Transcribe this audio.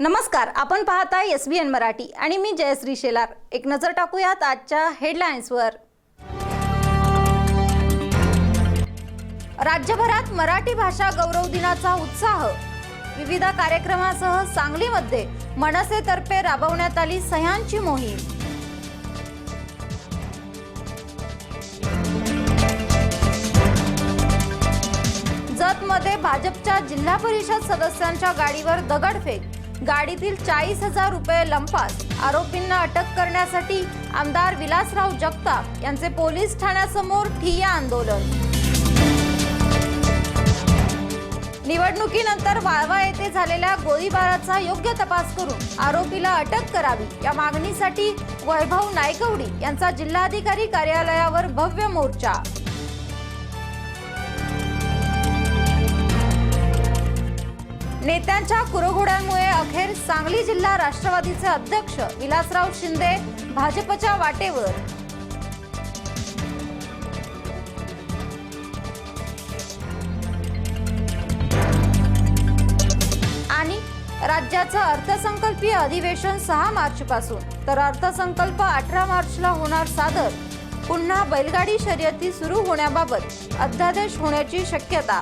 नमस्कार आपण पाहताय एस बी एन मराठी आणि मी जयश्री शेलार. एक नजर टाकूयात आजच्या हेडलाईन्सवर राज्यभरात मराठी भाषा गौरव दिनाचा उत्साह. विविध कार्यक्रमासह सांगलीमध्ये मनसेतर्फे राबवण्यात आली सह्यांची मोहीम. जतमध्ये भाजपच्या जिल्हा परिषद सदस्यांच्या गाडीवर दगडफेक. गाडीतील चाळीस हजार रुपये लंपास. आरोपींना अटक करण्यासाठी आमदार विलासराव जगताप यांचे पोलीस ठाण्यासमोर ठिय्या आंदोलन. निवडणुकीनंतर वाळवा येथे झालेल्या गोळीबाराचा योग्य तपास करून आरोपीला अटक करावी. या मागणीसाठी वैभव नायकवडी यांचा जिल्हाधिकारी कार्यालयावर भव्य मोर्चा. नेत्यांच्या कुरघोड्यांमुळे अखेर सांगली जिल्हा राष्ट्रवादीचे अध्यक्ष विलासराव शिंदे भाजपच्या वाटेवर. आणि राज्याचं अर्थसंकल्पीय अधिवेशन सहा मार्च पासून तर अर्थसंकल्प अठरा मार्चला होणार सादर. पुन्हा बैलगाडी शर्यती सुरू होण्याबाबत अध्यादेश होण्याची शक्यता.